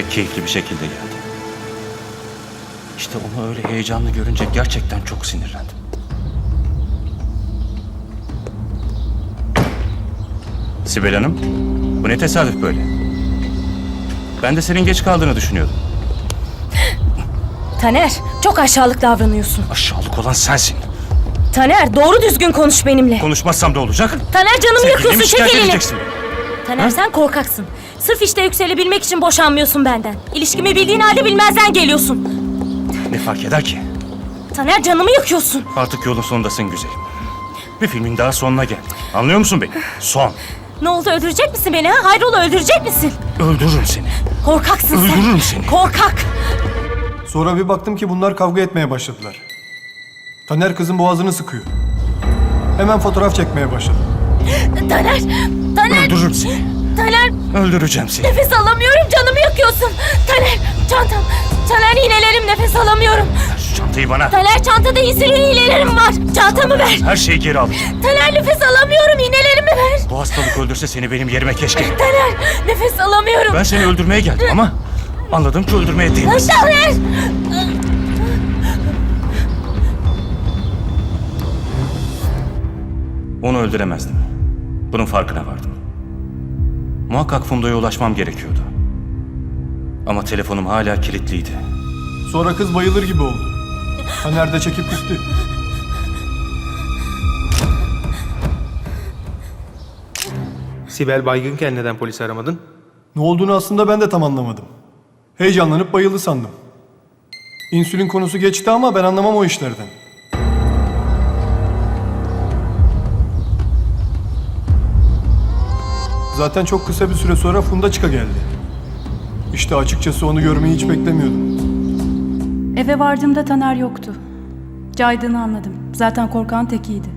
pek keyifli bir şekilde geldi. İşte onu öyle heyecanlı görünce gerçekten çok sinirlendim. Sibel Hanım, bu ne tesadüf böyle? Ben de senin geç kaldığını düşünüyordum. Taner, çok aşağılık davranıyorsun. Aşağılık olan sensin. Taner, doğru düzgün konuş benimle. Konuşmazsam da olacak. Taner canımı Sevgilimi yakıyorsun, çek şikayet elini. edeceksin. Taner sen korkaksın. Sırf işte yükselebilmek için boşanmıyorsun benden. İlişkimi bildiğin halde bilmezden geliyorsun. Ne fark eder ki? Taner canımı yakıyorsun. Artık yolun sonundasın güzelim. Bir filmin daha sonuna geldi. Anlıyor musun beni? Son. Ne oldu öldürecek misin beni ha? Hayrola öldürecek misin? Öldürürüm seni. Korkaksın sen. Öldürürüm seni. Korkak. Sonra bir baktım ki bunlar kavga etmeye başladılar. Taner kızın boğazını sıkıyor. Hemen fotoğraf çekmeye başladı. Taner, Taner, Öldürürüm seni. Taner Öldüreceğim seni. nefes alamıyorum canımı yakıyorsun. Taner, çantam. Taner iğnelerim nefes alamıyorum. Şu çantayı bana. Taner çantada insülin iğnelerim var. Çantamı ver. Her şeyi geri alacağım. Taner nefes alamıyorum iğnelerimi ver. Bu hastalık öldürse seni benim yerime keşke. Taner nefes alamıyorum. Ben seni öldürmeye geldim ama anladım ki öldürmeye değmez. Taner. Onu öldüremezdim. Bunun farkına vardım. Muhakkak Funda'ya ulaşmam gerekiyordu. Ama telefonum hala kilitliydi. Sonra kız bayılır gibi oldu. Taner de çekip gitti. Sibel baygınken neden polisi aramadın? Ne olduğunu aslında ben de tam anlamadım. Heyecanlanıp bayıldı sandım. İnsülin konusu geçti ama ben anlamam o işlerden. Zaten çok kısa bir süre sonra Funda çıka geldi. İşte açıkçası onu görmeyi hiç beklemiyordum. Eve vardığımda Taner yoktu. Caydığını anladım. Zaten korkan tekiydi.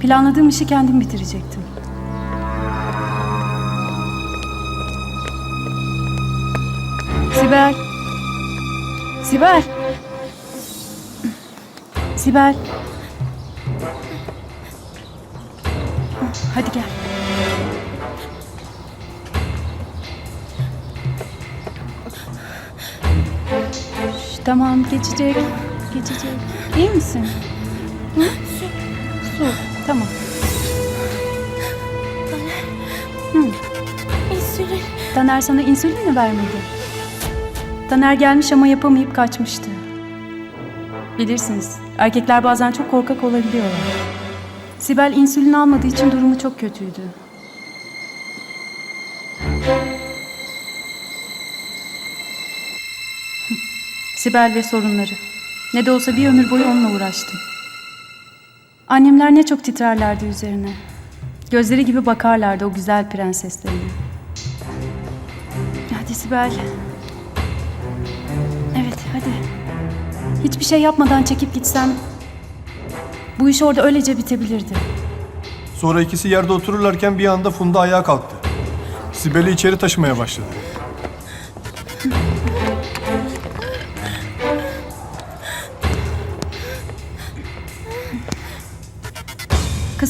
Planladığım işi kendim bitirecektim. Sibel. Sibel. Sibel. Hadi gel. Tamam geçecek. Geçecek. İyi misin? Hı? Su. Tamam. İnsülin. Taner sana insülin mi vermedi? Taner gelmiş ama yapamayıp kaçmıştı. Bilirsiniz, erkekler bazen çok korkak olabiliyorlar. Sibel insülin almadığı için durumu çok kötüydü. Sibel ve sorunları. Ne de olsa bir ömür boyu onunla uğraştım. Annemler ne çok titrerlerdi üzerine. Gözleri gibi bakarlardı o güzel prenseslerine. Hadi Sibel. Evet hadi. Hiçbir şey yapmadan çekip gitsem bu iş orada öylece bitebilirdi. Sonra ikisi yerde otururlarken bir anda Funda ayağa kalktı. Sibel'i içeri taşımaya başladı.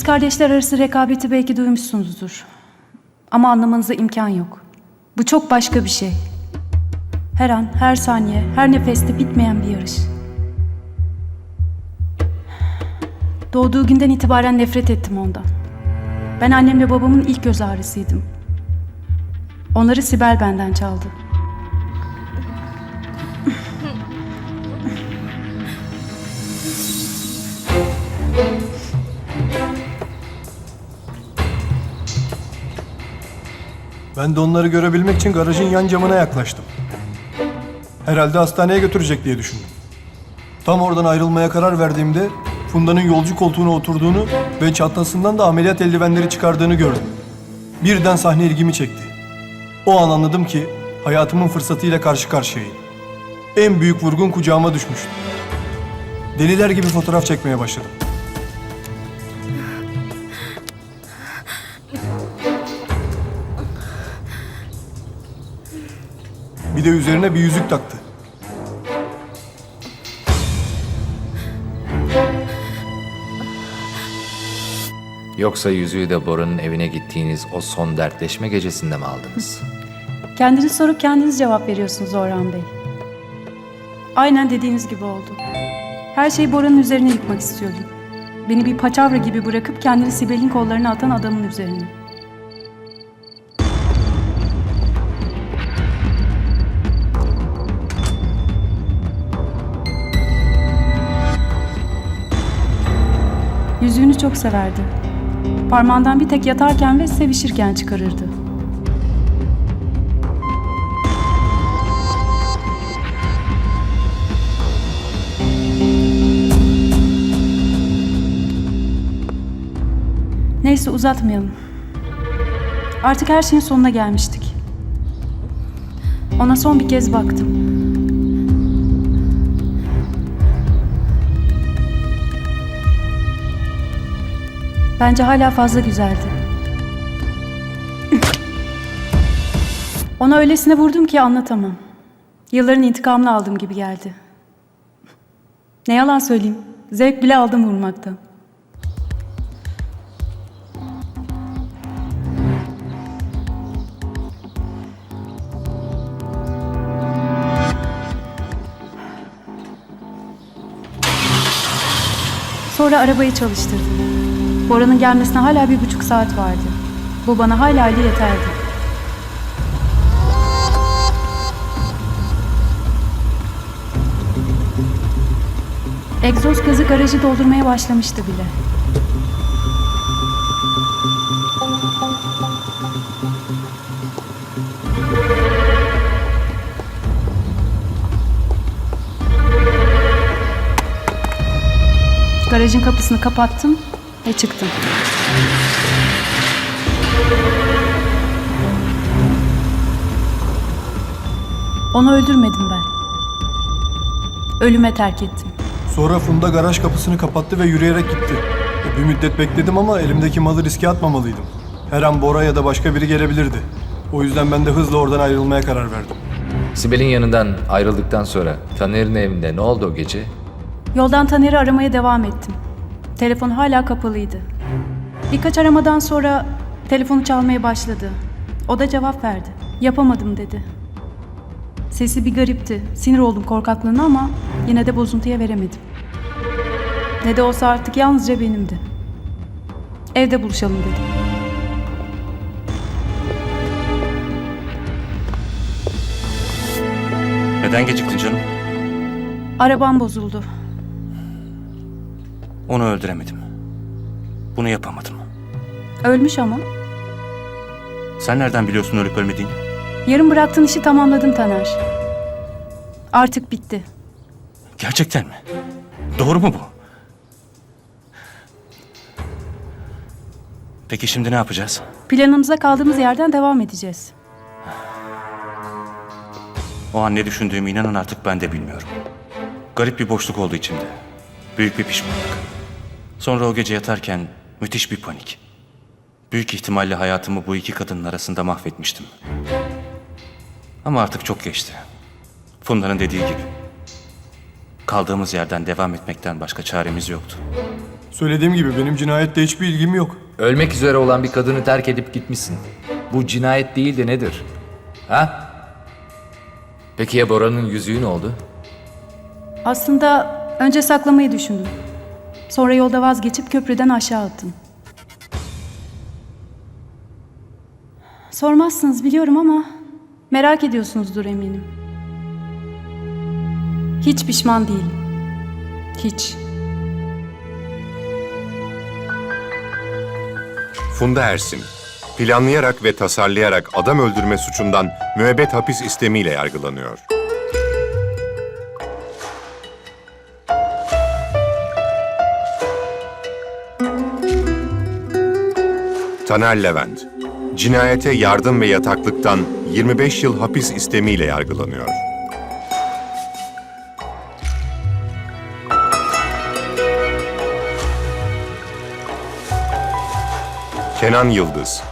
Kardeşler arası rekabeti belki duymuşsunuzdur. Ama anlamanıza imkan yok. Bu çok başka bir şey. Her an, her saniye, her nefeste bitmeyen bir yarış. Doğduğu günden itibaren nefret ettim ondan. Ben annemle babamın ilk göz ağrısıydım. Onları Sibel benden çaldı. Ben de onları görebilmek için garajın yan camına yaklaştım. Herhalde hastaneye götürecek diye düşündüm. Tam oradan ayrılmaya karar verdiğimde Funda'nın yolcu koltuğuna oturduğunu ve çantasından da ameliyat eldivenleri çıkardığını gördüm. Birden sahne ilgimi çekti. O an anladım ki hayatımın fırsatıyla karşı karşıyayım. En büyük vurgun kucağıma düşmüştü. Deliler gibi fotoğraf çekmeye başladım. Bir de üzerine bir yüzük taktı. Yoksa yüzüğü de Bora'nın evine gittiğiniz o son dertleşme gecesinde mi aldınız? Kendiniz sorup kendiniz cevap veriyorsunuz Orhan Bey. Aynen dediğiniz gibi oldu. Her şeyi Bora'nın üzerine yıkmak istiyordum. Beni bir paçavra gibi bırakıp kendini Sibel'in kollarına atan adamın üzerine. Yüzüğünü çok severdi. Parmağından bir tek yatarken ve sevişirken çıkarırdı. Neyse uzatmayalım. Artık her şeyin sonuna gelmiştik. Ona son bir kez baktım. Bence hala fazla güzeldi. Ona öylesine vurdum ki anlatamam. Yılların intikamını aldım gibi geldi. Ne yalan söyleyeyim, zevk bile aldım vurmaktan. Sonra arabayı çalıştırdım. Bora'nın gelmesine hala bir buçuk saat vardı. Bu bana hala yeterdi. Egzoz gazı garajı doldurmaya başlamıştı bile. Garajın kapısını kapattım ve çıktım. Onu öldürmedim ben. Ölüme terk ettim. Sonra Funda garaj kapısını kapattı ve yürüyerek gitti. E, bir müddet bekledim ama elimdeki malı riske atmamalıydım. Her an Bora ya da başka biri gelebilirdi. O yüzden ben de hızla oradan ayrılmaya karar verdim. Sibel'in yanından ayrıldıktan sonra Taner'in evinde ne oldu o gece? Yoldan Taner'i aramaya devam ettim. Telefon hala kapalıydı. Birkaç aramadan sonra telefonu çalmaya başladı. O da cevap verdi. Yapamadım dedi. Sesi bir garipti. Sinir oldum korkaklığına ama yine de bozuntuya veremedim. Ne de olsa artık yalnızca benimdi. Evde buluşalım dedim. Neden geciktin canım? Arabam bozuldu. Onu öldüremedim. Bunu yapamadım. Ölmüş ama. Sen nereden biliyorsun ölüp ölmediğini? Yarın bıraktığın işi tamamladım Taner. Artık bitti. Gerçekten mi? Doğru mu bu? Peki şimdi ne yapacağız? Planımıza kaldığımız yerden devam edeceğiz. O an ne düşündüğümü inanın artık ben de bilmiyorum. Garip bir boşluk oldu içimde. Büyük bir pişmanlık. Sonra o gece yatarken müthiş bir panik. Büyük ihtimalle hayatımı bu iki kadının arasında mahvetmiştim. Ama artık çok geçti. Funda'nın dediği gibi. Kaldığımız yerden devam etmekten başka çaremiz yoktu. Söylediğim gibi benim cinayette hiçbir ilgim yok. Ölmek üzere olan bir kadını terk edip gitmişsin. Bu cinayet değil de nedir? Ha? Peki ya Bora'nın yüzüğü ne oldu? Aslında önce saklamayı düşündüm. Sonra yolda vazgeçip köprüden aşağı attım. Sormazsınız biliyorum ama merak ediyorsunuzdur eminim. Hiç pişman değilim. Hiç. Funda Ersin, planlayarak ve tasarlayarak adam öldürme suçundan müebbet hapis istemiyle yargılanıyor. Taner Levent, cinayete yardım ve yataklıktan 25 yıl hapis istemiyle yargılanıyor. Kenan Yıldız,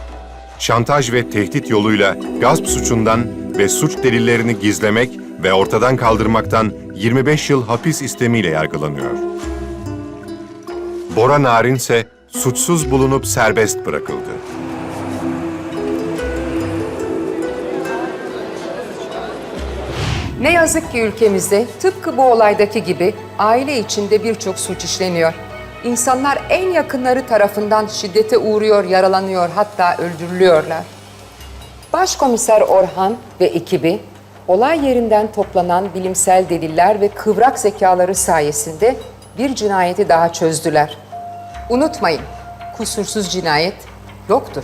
şantaj ve tehdit yoluyla gasp suçundan ve suç delillerini gizlemek ve ortadan kaldırmaktan 25 yıl hapis istemiyle yargılanıyor. Bora Narin ise suçsuz bulunup serbest bırakıldı. Ne yazık ki ülkemizde tıpkı bu olaydaki gibi aile içinde birçok suç işleniyor. İnsanlar en yakınları tarafından şiddete uğruyor, yaralanıyor, hatta öldürülüyorlar. Başkomiser Orhan ve ekibi olay yerinden toplanan bilimsel deliller ve kıvrak zekaları sayesinde bir cinayeti daha çözdüler. Unutmayın, kusursuz cinayet yoktur.